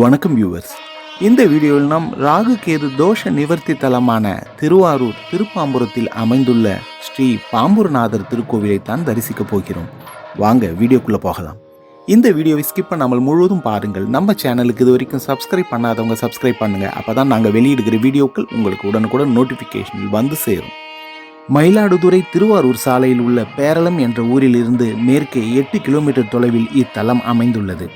வணக்கம் வியூவர்ஸ் இந்த வீடியோவில் நாம் ராகு கேது தோஷ நிவர்த்தி தலமான திருவாரூர் திருப்பாம்புரத்தில் அமைந்துள்ள ஸ்ரீ பாம்புரநாதர் திருக்கோவிலை தான் தரிசிக்க போகிறோம். வாங்க வீடியோக்குள்ளே போகலாம். இந்த வீடியோவை ஸ்கிப் பண்ணாமல் முழுவதும் பாருங்கள். நம்ம சேனலுக்கு இது வரைக்கும் சப்ஸ்கிரைப் பண்ணாதவங்க சப்ஸ்கிரைப் பண்ணுங்க. அப்பதான் நாங்கள் வெளியிடுகிற வீடியோக்கள் உங்களுக்கு உடனுக்குடன் நோட்டிஃபிகேஷனில் வந்து சேரும். மயிலாடுதுறை திருவாரூர் சாலையில் உள்ள பேரளம் என்ற ஊரில் இருந்து மேற்கே எட்டு கிலோமீட்டர் தொலைவில் இத்தலம் அமைந்துள்ளது.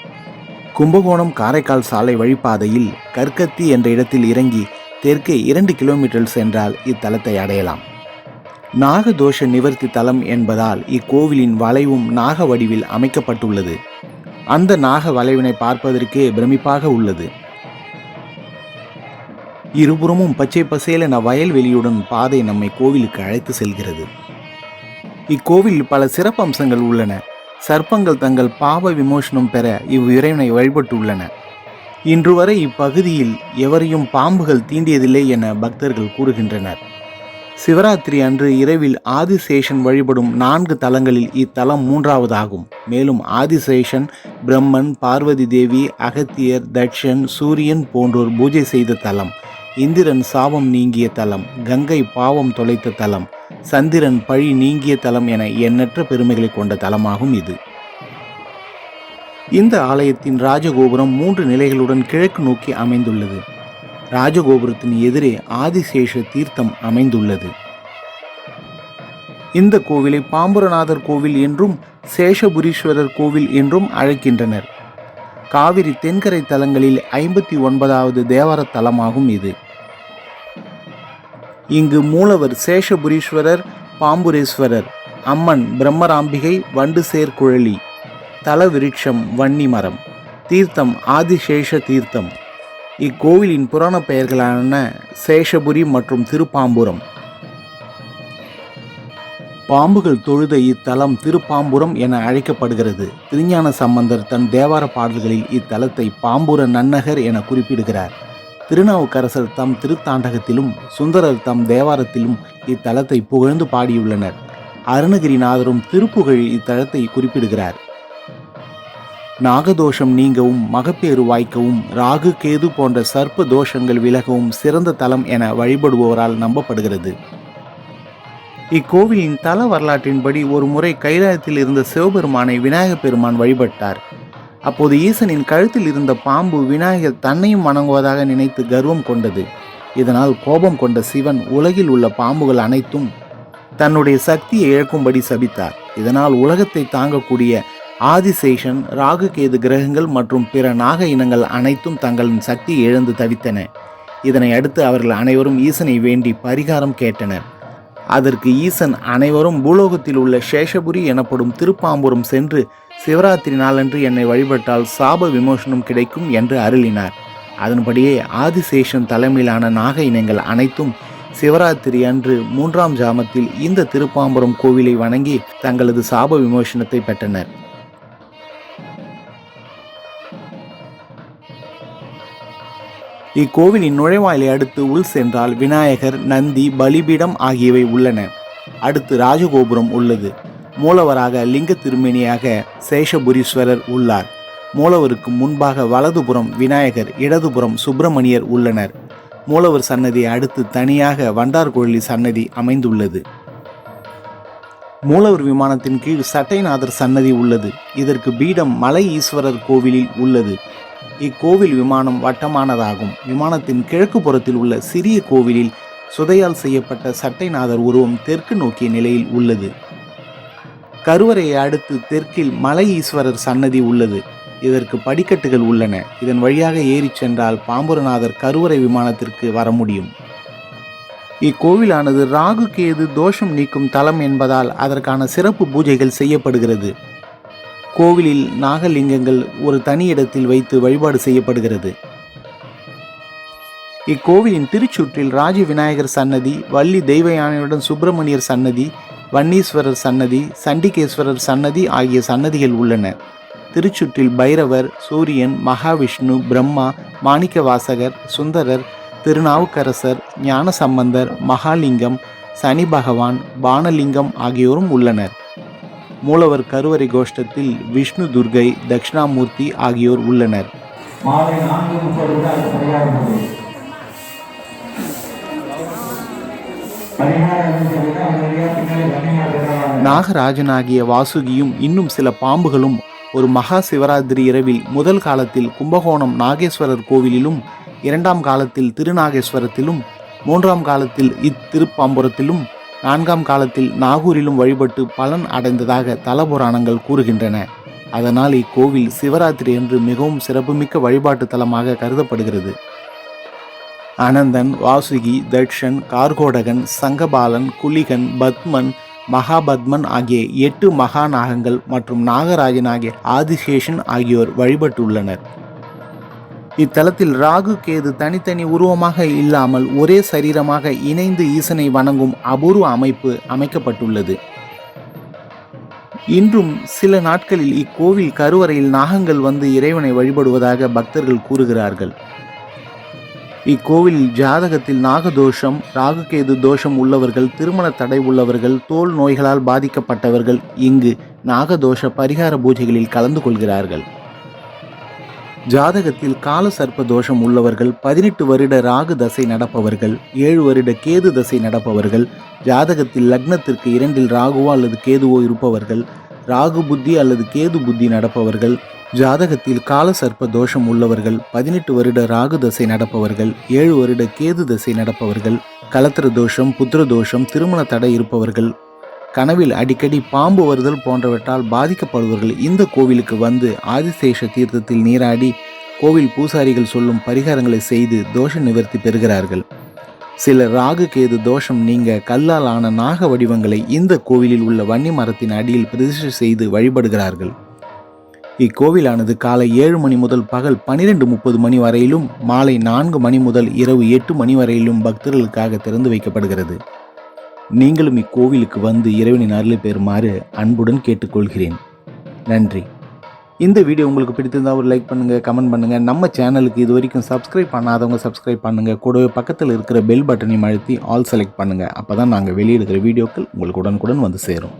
கும்பகோணம் காரைக்கால் சாலை வழிப்பாதையில் கற்கத்தி என்ற இடத்தில் இறங்கி தெற்கே இரண்டு கிலோமீட்டர் சென்றால் இத்தலத்தை அடையலாம். நாகதோஷ நிவர்த்தி தலம் என்பதால் இக்கோவிலின் வளைவும் நாக வடிவில் அமைக்கப்பட்டுள்ளது. அந்த நாக வளைவினை பார்ப்பதற்கே பிரமிப்பாக உள்ளது. இருபுறமும் பச்சை பசேலென வயல்வெளியுடன் பாதை நம்மை கோவிலுக்கு அழைத்து செல்கிறது. இக்கோவில் பல சிறப்பம்சங்கள் உள்ளன. சர்ப்பங்கள் தங்கள் பாவ விமோசனம் பெற இவ்விறைவனை வழிபட்டுள்ளன. இன்று வரை இப்பகுதியில் எவரையும் பாம்புகள் தீண்டியதில்லை என பக்தர்கள் கூறுகின்றனர். சிவராத்திரி அன்று இரவில் ஆதிசேஷன் வழிபடும் நான்கு தலங்களில் இத்தலம் மூன்றாவதாகும். மேலும் ஆதிசேஷன் பிரம்மன் பார்வதி தேவி அகத்தியர் தட்சன் சூரியன் போன்றோர் பூஜை செய்த தலம். இந்திரன் சாபம் நீங்கிய தலம். கங்கை பாவம் தொலைத்த தலம். சந்திரன் பழி நீங்கிய தலம் என எண்ணற்ற பெருமைகளை கொண்ட தலமாகும் இது. இந்த ஆலயத்தின் ராஜகோபுரம் மூன்று நிலைகளுடன் கிழக்கு நோக்கி அமைந்துள்ளது. ராஜகோபுரத்தின் எதிரே ஆதிசேஷ தீர்த்தம் அமைந்துள்ளது. இந்த கோவிலை பாம்புரநாதர் கோவில் என்றும் சேஷபுரீஸ்வரர் கோவில் என்றும் அழைக்கின்றனர். காவிரி தென்கரை தலங்களில் ஐம்பத்தி ஒன்பதாவது தேவார தலமாகும் இது. இங்கு மூலவர் சேஷபுரீஸ்வரர் பாம்புரேஸ்வரர் அம்மன் பிரம்மராம்பிகை வண்டு சேர்குழலி தல விருட்சம் வன்னி மரம் தீர்த்தம் ஆதிசேஷ தீர்த்தம். இக்கோவிலின் புராண பெயர்களான சேஷபுரி மற்றும் திருப்பாம்புரம். பாம்புகள் தொழுத இத்தலம் திருப்பாம்புரம் என அழைக்கப்படுகிறது. திருஞான சம்பந்தர் தன் தேவார பாடல்களில் இத்தலத்தை பாம்புர நன்னகர் என குறிப்பிடுகிறார். திருநாவுக்கரசர் தம் திருத்தாண்டகத்திலும் சுந்தரர் தம் தேவாரத்திலும் இத்தலத்தை புகழ்ந்து பாடியுள்ளனர். அருணகிரிநாதரும் திருப்புகழ் இத்தலத்தை குறிப்பிடுகிறார். நாகதோஷம் நீங்கவும் மகப்பேறு வாய்க்கவும் ராகு கேது போன்ற சர்ப்ப தோஷங்கள் விலகவும் சிறந்த தலம் என வழிபடுபவரால் நம்பப்படுகிறது. இக்கோவிலின் தல வரலாற்றின்படி ஒரு முறை கைலாயத்தில் இருந்த சிவபெருமானை விநாயகப் பெருமான் வழிபட்டார். அப்போது ஈசனின் கழுத்தில் இருந்த பாம்பு விநாயகர் தன்னையும் வணங்குவதாக நினைத்து கர்வம் கொண்டது. இதனால் கோபம் கொண்ட சிவன் உலகில் உள்ள பாம்புகள் அனைத்தும் தன்னுடைய சக்தியை இழக்கும்படி சபித்தார். இதனால் உலகத்தை தாங்கக்கூடிய ஆதிசேஷன் ராகுகேது கிரகங்கள் மற்றும் பிற நாக இனங்கள் அனைத்தும் தங்களின் சக்தியை இழந்து தவித்தன. இதனை அடுத்து அவர்கள் அனைவரும் ஈசனை வேண்டி பரிகாரம் கேட்டனர். அதற்கு ஈசன் அனைவரும் பூலோகத்தில் உள்ள சேஷபுரி எனப்படும் திருப்பாம்புரம் சென்று சிவராத்திரி நாளன்று என்னை வழிபட்டால் சாப விமோசனம் கிடைக்கும் என்று அருளினார். அதன்படியே ஆதிசேஷன் தலைமையிலான நாக இனங்கள் அனைத்தும் சிவராத்திரி அன்று மூன்றாம் ஜாமத்தில் இந்த திருப்பாம்புரம் கோவிலை வணங்கி தங்களது சாப விமோசனத்தை பெற்றனர். இக்கோவிலின் நுழைவாயிலை அடுத்து உள் சென்றால் விநாயகர் நந்தி பலிபீடம் ஆகியவை உள்ளன. அடுத்து ராஜகோபுரம் உள்ளது. மூலவராக லிங்க திருமேனியாக சேஷபுரீஸ்வரர் உள்ளார். மூலவருக்கு முன்பாக வலதுபுறம் விநாயகர் இடதுபுறம் சுப்பிரமணியர் உள்ளனர். மூலவர் சன்னதி அடுத்து தனியாக வண்டார்கோழி சன்னதி அமைந்துள்ளது. மூலவர் விமானத்தின் கீழ் சட்டைநாதர் சன்னதி உள்ளது. இதற்கு பீடம் மலை ஈஸ்வரர் கோவிலில் உள்ளது. இக்கோவில் விமானம் வட்டமானதாகும். விமானத்தின் கிழக்கு புறத்தில் உள்ள சிறிய கோவிலில் சுதையால் செய்யப்பட்ட சட்டைநாதர் உருவம் தெற்கு நோக்கிய நிலையில் உள்ளது. கருவறையை அடுத்து தெற்கில் மலை ஈஸ்வரர் சன்னதி உள்ளது. இதற்கு படிக்கட்டுகள் உள்ளன. இதன் வழியாக ஏறிச் சென்றால் பாம்புரநாதர் கருவறை விமானத்திற்கு வர முடியும். இக்கோவிலானது ராகு கேது தோஷம் நீக்கும் தலம் என்பதால் அதற்கான சிறப்பு பூஜைகள் செய்யப்படுகிறது. கோவிலில் நாகலிங்கங்கள் ஒரு தனி இடத்தில் வைத்து வழிபாடு செய்யப்படுகிறது. இக்கோவிலின் திருச்சுற்றில் ராஜ விநாயகர் சன்னதி வள்ளி தெய்வயானையுடன் சுப்பிரமணியர் சன்னதி வன்னீஸ்வரர் சன்னதி சண்டிகேஸ்வரர் சன்னதி ஆகிய சன்னதிகள் உள்ளன. திருச்சுற்றில் பைரவர் சூரியன் மகாவிஷ்ணு பிரம்மா மாணிக்கவாசகர் சுந்தரர் திருநாவுக்கரசர் ஞானசம்பந்தர் மகாலிங்கம் சனி பகவான் பானலிங்கம் ஆகியோரும் உள்ளனர். மூலவர் கருவறை கோஷ்டத்தில் விஷ்ணு துர்கை தட்சிணாமூர்த்தி ஆகியோர் உள்ளனர். மாலை நாகராஜனாகிய வாசுகியும் இன்னும் சில பாம்புகளும் ஒரு மகா சிவராத்திரி இரவில் முதல் காலத்தில் கும்பகோணம் நாகேஸ்வரர் கோவிலிலும் இரண்டாம் காலத்தில் திருநாகேஸ்வரத்திலும் மூன்றாம் காலத்தில் இத்திருப்பாம்புரத்திலும் நான்காம் காலத்தில் நாகூரிலும் வழிபட்டு பலன் அடைந்ததாக தலபுராணங்கள் கூறுகின்றன. அதனால் இக்கோவில் சிவராத்திரி என்று மிகவும் சிறப்புமிக்க வழிபாட்டு தலமாக கருதப்படுகிறது. அனந்தன் வாசுகி தட்சன் கார்கோடகன் சங்கபாலன் குலிகன் பத்மன் மகாபத்மன் ஆகிய எட்டு மகாநாகங்கள் மற்றும் நாகராஜன் ஆகிய ஆதிசேஷன் ஆகியோர் வழிபட்டுள்ளனர். இத்தலத்தில் ராகு கேது தனித்தனி உருவமாக இல்லாமல் ஒரே சரீரமாக இணைந்து ஈசனை வணங்கும் அபூர்வ அமைப்பு அமைக்கப்பட்டுள்ளது. இன்றும் சில நாட்களில் இக்கோவில் கருவறையில் நாகங்கள் வந்து இறைவனை வழிபடுவதாக பக்தர்கள் கூறுகிறார்கள். இக்கோவிலில் ஜாதகத்தில் நாகதோஷம் ராகுகேது தோஷம் உள்ளவர்கள் திருமண தடை உள்ளவர்கள் தோல் நோய்களால் பாதிக்கப்பட்டவர்கள் இங்கு நாகதோஷ பரிகார பூஜைகளில் கலந்து கொள்கிறார்கள். ஜாதகத்தில் கால சர்ப்ப தோஷம் உள்ளவர்கள் பதினெட்டு வருட ராகு தசை நடப்பவர்கள் ஏழு வருட கேது தசை நடப்பவர்கள் ஜாதகத்தில் லக்னத்திற்கு இரண்டில் ராகுவோ அல்லது கேதுவோ இருப்பவர்கள் ராகு புத்தி அல்லது கேது புத்தி நடப்பவர்கள் ஜாதகத்தில் கால சர்ப்ப தோஷம் உள்ளவர்கள் பதினெட்டு வருட ராகு தசை நடப்பவர்கள் ஏழு வருட கேது தசை நடப்பவர்கள் கலத்திர தோஷம் புத்திர தோஷம் திருமண தடை இருப்பவர்கள். கனவில் அடிக்கடி பாம்பு வருதல் போன்றவற்றால் பாதிக்கப்படுபவர்கள் இந்த கோவிலுக்கு வந்து ஆதிசேஷ தீர்த்தத்தில் நீராடி கோவில் பூசாரிகள் சொல்லும் பரிகாரங்களை செய்து தோஷ நிவர்த்தி பெறுகிறார்கள். சில ராகு கேது தோஷம் நீங்க கல்லால் ஆன நாக வடிவங்களை இந்த கோவிலில் உள்ள வன்னி மரத்தின் அடியில் பிரதிஷ்டை செய்து வழிபடுகிறார்கள். இக்கோவிலானது காலை ஏழு மணி முதல் பகல் பனிரெண்டு முப்பது மணி வரையிலும் மாலை நான்கு மணி முதல் இரவு எட்டு மணி வரையிலும் பக்தர்களுக்காக திறந்து வைக்கப்படுகிறது. நீங்களும் இக்கோவிலுக்கு வந்து இறைவனின் அருளை பெறுமாறு அன்புடன் கேட்டுக்கொள்கிறேன். நன்றி. இந்த வீடியோ உங்களுக்கு பிடித்திருந்தா ஒரு லைக் பண்ணுங்கள் கமெண்ட் பண்ணுங்கள் நம்ம சேனலுக்கு இது வரைக்கும் சப்ஸ்கிரைப் பண்ணாதவங்க சப்ஸ்கிரைப் பண்ணுங்கள் கூடவே பக்கத்தில் இருக்கிற பெல் பட்டனையும் அழுத்தி ஆல் செலக்ட் பண்ணுங்கள் அப்போ தான் நாங்கள் வெளியிடுகிற வீடியோக்கள் உங்களுக்கு உடனுக்குடன் வந்து சேரும்.